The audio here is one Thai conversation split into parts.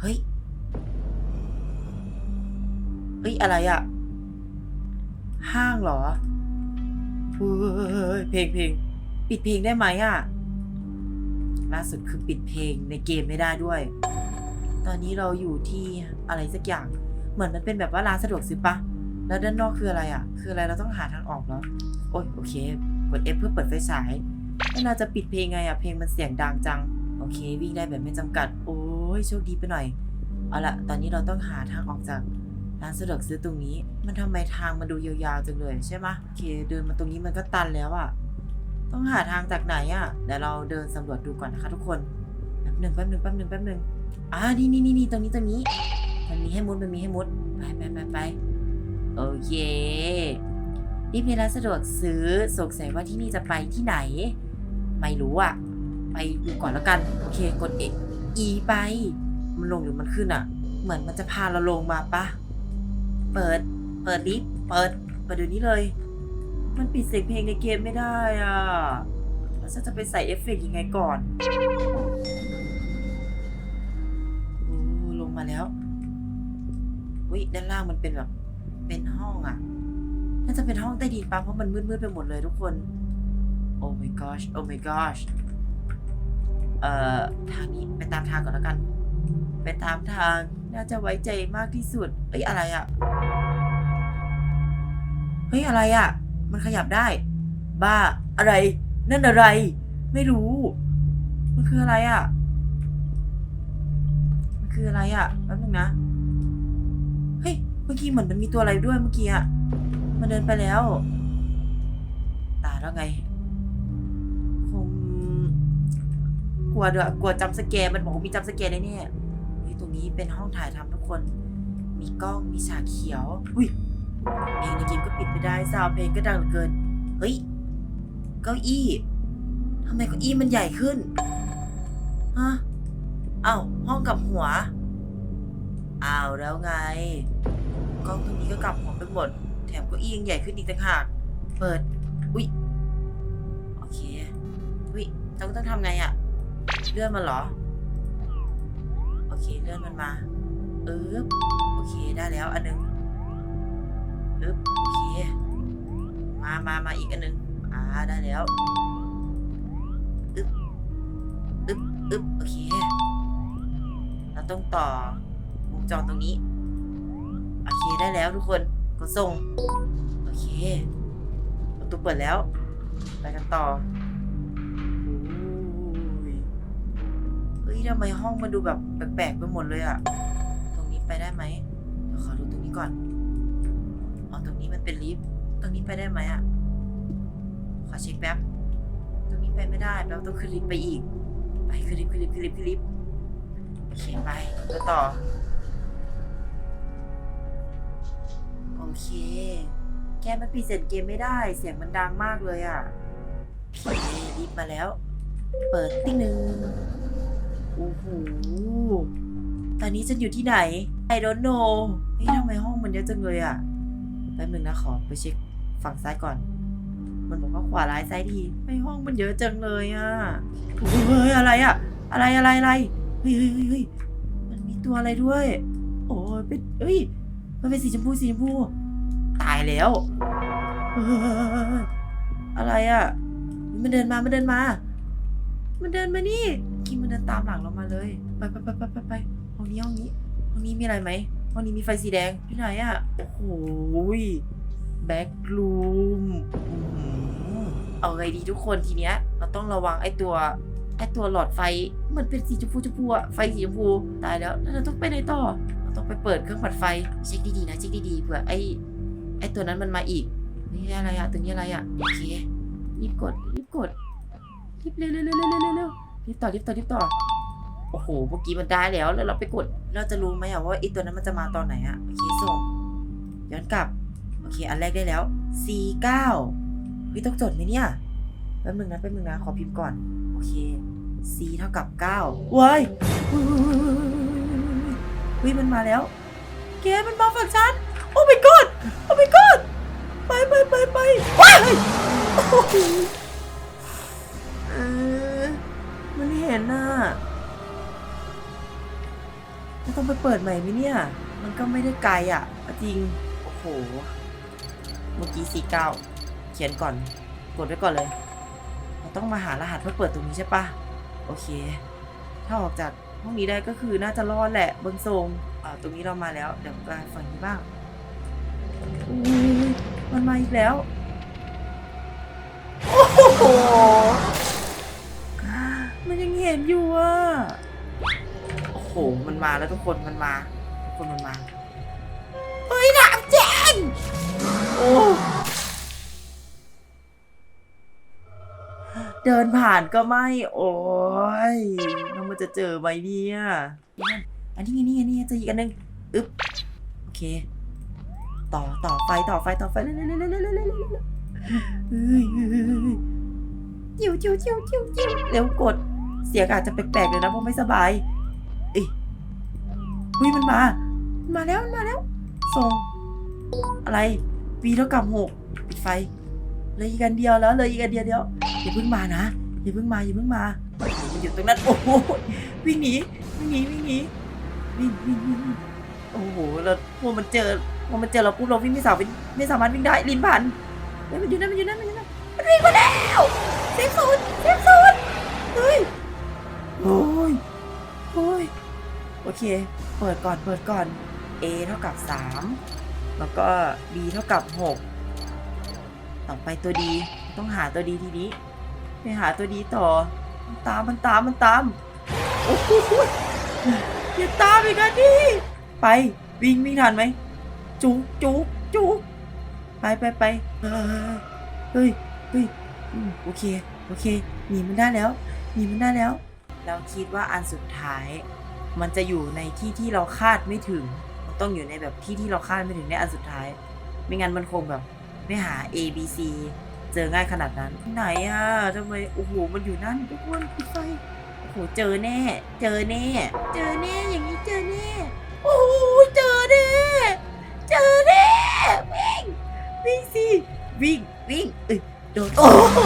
เฮ้ย เฮ้ย อะไรอะห้างเหรอเฮ้ยเพลงเพลงปิดเพลงได้ไหมอะล่าสุดคือปิดเพลงในเกมไม่ได้ด้วย ตอนนี้เราอยู่ที่อะไรสักอย่าง เหมือนมันเป็นแบบว่าร้านสะดวกซื้อปะ แล้วด้านนอกคืออะไรอะคืออะไรเราต้องหาทางออกเหรอโอ้ยโอเค กด F เพื่อเปิดไฟฉายแล้วเราจะปิดเพลงไงอะเพลงมันเสียงดังจัง โอเค วิ่งได้แบบไม่จำกัด โอ้ ยโชคดีไปหน่อย เอาละตอนนี้เราต้องหาทางออกจากร้านสะดวกซื้อตรงนี้ มันทำไมทางมันดูยาวๆจังเลยใช่ไหมโอเค เดินมาตรงนี้มันก็ตันแล้วอะต้องหาทางจากไหนอะเดี๋ยวเราเดินสำรวจดูก่อนนะคะ ทุกคนแป๊บหนึ่งแป๊บหนึ่งแป๊บหนึ่งแป๊บหนึ่งอ่านี่นี่นี่นี่ตรงนี้ตรงนี้ มันมีให้มุดมันมีให้มุดไปไปไปไปโอเครีบในร้านสะดวกซื้อสงสัยว่าที่นี่จะไปที่ไหน ไม่รู้อะไปดูก่อนแล้วกัน โอเค กด E E ไป มันลงหรือมันขึ้นอะเหมือนมันจะพาเราลงมาปะ เปิด เปิดลิฟต์ เปิด เปิดเดี๋ยวนี้เลย มันปิดเสียงเพลงในเกมไม่ได้อะแล้วฉันจะไปใส่เอฟเฟกต์ยังไงก่อนโอ้ลงมาแล้วอุ้ยด้านล่างมันเป็นแบบ เป็นห้องอะน่าจะเป็นห้องใต้ดินปะเพราะมันมืดๆไปหมดเลยทุกคน โอ้ my gosh โอ้ my gosh เอ่อทางนี้ไปตามทางก่อนแล้วกัน ไปตามทางน่าจะไว้ใจมากที่สุด เอ้ยอะไรอะเฮ้ยอะไรอะมันขยับได้ บ้าอะไร นั่นอะไร ไม่รู้ มันคืออะไรอะมันคืออะไรอะแป๊บนึงนะ เฮ้ยเมื่อกี้เหมือนมันมีตัวอะไรด้วยเมื่อกี้อะมันเดินไปแล้ว ตายแล้วไง กลัวด้วยกลัวจำสแกร์มันบอกว่ามีจำสแกร์แน่ๆเฮ้ยตรงนี้เป็นห้องถ่ายทำทุกคน มีกล้องมีฉากเขียว อุ้ยเพลงในเกมก็ปิดไม่ได้ซาวเพลงก็ดังเหลือเกิน เฮ้ย เก้าอี้ทำไมเก้าอี้มันใหญ่ขึ้น ฮะ เอ้าห้องกลับหัวอ้าวแล้วไง กล้องตรงนี้ก็กลับหัวไปหมด แถมเก้าอี้ยังใหญ่ขึ้นอีกต่างหาก เปิด อุ้ย โอเค อุ้ยต้องต้องทำไงอะ เลื่อนมันเหรอ โอเคเลื่อนมันมาเอ๊บโอเคได้แล้วอันหนึงเอ๊บโอเค มามามาอีกอันหนึงอ่าได้แล้วอึ๊บอึ๊บอึ๊บโอเค เราต้องต่อวงจรตรงนี้ โอเคได้แล้วทุกคนกดส่ง โอเคประตูเปิดแล้ว ไปกันต่อ ทำไมห้องมันดูแบบแปลกๆไปหมดเลยอะตรงนี้ไปได้ไหมเดี๋ยวขอดูตรงนี้ก่อนอ๋อตรงนี้มันเป็นลิฟต์ตรงนี้ไปได้ไหมอะขอเช็คแป๊บตรงนี้ไปไม่ได้แปลว่าต้องขึ้นลิฟต์ไปอีก ไปขึ้นลิฟต์ขึ้นลิฟต์ขึ้นลิฟต์ขึ้นลิฟต์โอเคไปไปต่อโอเคแกมันปิดเสร็จเกมไม่ได้ เสียงมันดังมากเลยอะ่ะโอเครีบมาแล้ว เปิดติ้งหนึ่ง โอ้โห ตอนนี้ฉันอยู่ที่ไหน I don't know เฮ้ยทำไมห้องมันเยอะจังเลยอะแป๊บนึงนะขอไปเช็คฝั่งซ้ายก่อน มันบอกว่าขวาร้ายซ้ายดีไม่ห้องมันเยอะจังเลยอะเฮ้ยอะไรอะอะไรอะไรอะไรเฮ้ยเฮ้ยเฮ้ยมันมีตัวอะไรด้วย โอ้ยเป็นเฮ้ย มันเป็นสีชมพูสีชมพู ตายแล้วอะไรอะ่ะมันเดินมา มันเดินมา มันเดินมานี่ กินมันเดินตามหลังเรามาเลย ไปไปไปไปไปไปห้องนี้ห้องนี้ห้องนี้มีอะไรไหมห้องนี้มีไฟสีแดงที่ไหนอะโอ้โหแบ็กลูมเอาไงดีทุกคนทีเนี้ย เราต้องระวังไอตัวไอตัวหลอดไฟมันเป็นสีชมพูชมพูอะไฟสีชมพูตายแล้วแล้วเราต้องไปไหนต่อเราต้องไปเปิดเครื่องปัดไฟเช็คดีๆนะเช็คดีๆเผื่อไอไอตัวนั้นมันมาอีกนี่อะไรอะตัวนี้อะไรอะโอเครีบกดรีบกดรีบเร็วเร็วเร็วเร็วเร็ว รีบต่อรีบต่อรีบต่อ โอ้โห เมื่อกี้มันได้แล้ว แล้วเราไปกด เราจะรู้ไหมอะว่าไอ้ตัวนั้นมันจะมาตอนไหนอะโอเคส่ง ย้อนกลับ โอเค อันแรกได้แล้ว C9 เฮ้ยต้องจดไหมเนี่ยแป๊บนึงนะแป๊บนึงนะ ขอพิมพ์ก่อน โอเค C เท่ากับ9ว้ายเฮ้ยมันมาแล้วแกมันมาฝั่งฉัน โอ้ my god โอ้ my god ไปไปไปไปว้าย เออมันห็นน่ะจะต้องไปเปิดใหม่ไหมเนี่ย มันก็ไม่ได้ไกลอะ จริง โอ้โห เมื่อกี้สี่เก้าเขียนก่อน กดไว้ก่อนเลย เราต้องมาหารหัสเพื่อเปิดตรงนี้ใช่ปะโอเค ถ้าออกจากห้องนี้ได้ก็คือน่าจะรอดแหละบิ้งทรงอ่าตรงนี้เรามาแล้ว เดี๋ยวไปฝั่งนี้บ้างมันมาอีกแล้ว โอ้โห หมันมาแล้วทุกคนมันมาทุกคนมันมาเฮ้ยหนาเจนโอ้เดินผ่านก็ไม่โอ้ยแล้วมันจะเจอไหมเนี่ยอันนี้ไงนี่ไงนี่จะอีกอันนึงอึ๊บโอเค ต่อต่อไฟต่อไฟต่อไฟเร็วเร็วเร็วเร็วเร็วเร็วจิ้วจิ้วจิ้วจิ้วจิ้วเร็วกดเสียงอาจจะแปลกๆเลยนะเพราะไม่สบาย เฮ้ยมันมา มันมาแล้วมันมาแล้วส่งอะไรวีเท่ากับหกปิดไฟเลยอีกอันเดียวแล้วเลยอีกอันเดียวเดียวอย่าเพิ่งมานะอย่าเพิ่งมาอย่าเพิ่งมามันอยู่ตรงนั้นโอ้โหวิ่งหนีวิ่งหนีวิ่งหนีวิ่งวิ่งวิ่งโอ้โหแล้วพอมันเจอพอมันเจอเราปุ๊บเราวิ่งไม่สามารถไม่สามารถวิ่งได้ลิ้นพันเฮ้ยมันอยู่นั่นมันอยู่นั่นมันอยู่นั่นมันวิ่งมาแล้วเซฟโซนเซฟโซนเฮ้ยโอ้ย เค เปิดก่อนเปิดก่อน A เท่ากับ 3 แล้วก็ B เท่ากับ 6 ต่อไปตัวดีต้องหาตัวดีทีนี้ไปหาตัวดีต่อ มันตามมันตามมันตามโอ้โหอย่าตามอีกนะดิไปวิ่งวิ่งทันไหมจุกจุกจุกไปไปไปเฮ้ยเฮ้ยโอเคโอเคหนีมันได้แล้วหนีมันได้แล้ว เราคิดว่าอันสุดท้าย มันจะอยู่ในที่ที่เราคาดไม่ถึง มันต้องอยู่ในแบบที่ที่เราคาดไม่ถึงในอันสุดท้าย ไม่งั้นมันคงแบบไม่หา A B C เจอง่ายขนาดนั้น ไหนอะทำไมโอ้โหมันอยู่นั่นทุกคนปิดไฟโอ้โหเจอแน่ เจอแน่ เจอแน่อย่างนี้เจอแน่ โอ้โหเจอแน่เจอแน่วิ่งวิ่งสิวิ่งวิ่งเอ้ยโดนโอ้โห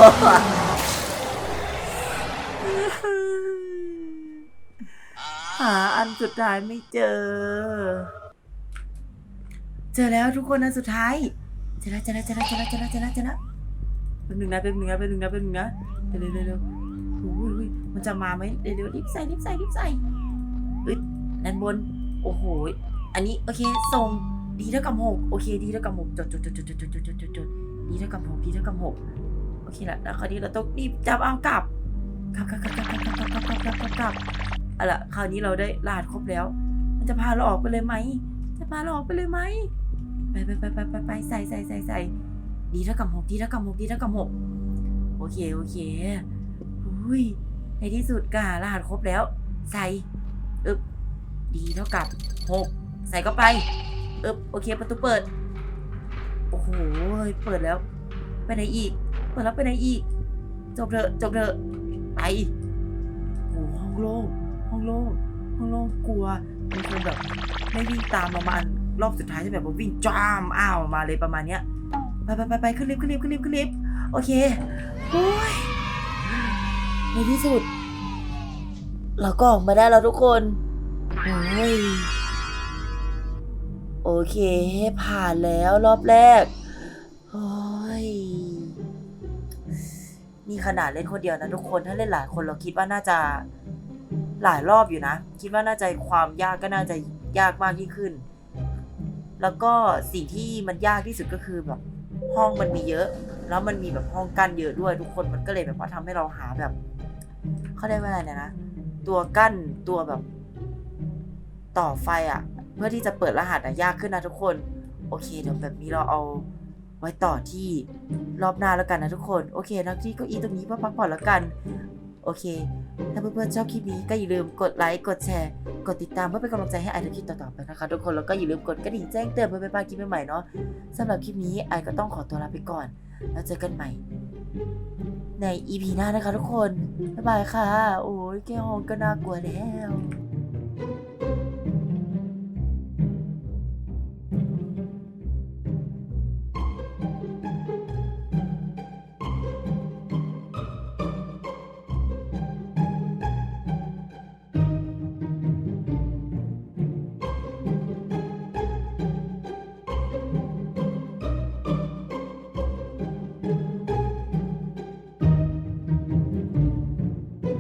หาอัน สุดท้ายไม่เจอ เจอแล้วทุกคนอันสุดท้าย เจอแล้วเจอแล้วเจอแล้วเจอแล้วเจอแล้วเจอแล้วเจอแล้วเป็นหนึ่งนะเป็นหนึ่งนะเป็นหนึ่งนะเป็นหนึ่งนะเร็วเร็วเร็วเร็วโอ้ยมันจะมาไหมเร็วเร็วรีบใส่รีบใส่รีบใส่เอ้ยด้านบน โอ้โห อันนี้โอเคส่งดีเท่ากับหกโอเคดีเท่ากับหกจดจดจดจดจดจดจดจดจดดดีเท่ากับหกดีเท่ากับหกโอเคละแล้วคราวนี้เราต้องรีบจับเอากลับกลับกลับกลับกลับกลับกลับกลับกลับกลับกลับ เอาละคราวนี้เราได้รหัสครบแล้ว มันจะพาเราออกไปเลยไหม จะพาเราออกไปเลยไหม ไปไปไปไปไปไปใส่ใส่ใส่ใส่ดีเท่ากับหกดีเท่ากับหกดีเท่ากับหกโอเคโอเคอุ้ยในที่สุดก็หารหัสครบแล้ว ใส่อึบดีเท่ากับหกใส่เข้าไปอึบโอเคประตูเปิด โอ้โหเปิดแล้ว ไปไหนอีก เปิดแล้วไปไหนอีก จบเถอะจบเถอะไปโอ้โหห้องโล่ง ห้องโล่งห้องโล่งกลัวมันคงแบบไม่วิ่งตามเรามา รอบสุดท้ายจะแบบว่าวิ่งจ้ามอ้าวมาเลยประมาณเนี้ยไปไปไปไปขึ้นลิฟต์ขึ้นลิฟต์ขึ้นลิฟต์ขึ้นลิฟต์โอเคโอ้ยในที่สุด เราก็ออกมาได้แล้วทุกคนโอ้ยโอเคผ่านแล้วรอบแรกโอ้ยนี่ขนาดเล่นคนเดียวนะทุกคนถ้าเล่นหลายคนเราคิดว่าน่าจะ หลายรอบอยู่นะ คิดว่าน่าจะความยากก็น่าจะยากมากยิ่งขึ้น แล้วก็สิ่งที่มันยากที่สุดก็คือแบบห้องมันมีเยอะ แล้วมันมีแบบห้องกั้นเยอะด้วยทุกคนมันก็เลยแบบว่าทำให้เราหาแบบเขาเรียกว่าอะไรนะตัวกั้นตัวแบบต่อไฟอะ่ะ เพื่อที่จะเปิดรหัสอะยากขึ้นนะทุกคน โอเคเดี๋ยวแบบนี้เราเอาไว้ต่อที่รอบหน้าแล้วกันนะทุกคน โอเคแล้วที่เก้าอี้ตรงนี้เพื่อพักผ่อนแล้วกัน โอเค ถ้าเพื่อนๆชอบคลิปนี้ก็อย่าลืมกดไลค์กดแชร์ กดติดตามเพื่อเป็นกำลังใจให้ไอทำคลิปต่อๆไปนะคะทุกคนแล้วก็อย่าลืมกดกระดิ่งแจ้งเตือนเพื่อไม่พลาดคลิปใหม่ๆเนาะสำหรับคลิปนี้ไอก็ต้องขอตัวลาไปก่อน แล้วเจอกันใหม่ ใน EP หน้านะคะทุกคนบ๊ายบายค่ะ โอ้ยแก้วฮองก็น่ากลัวแล้ว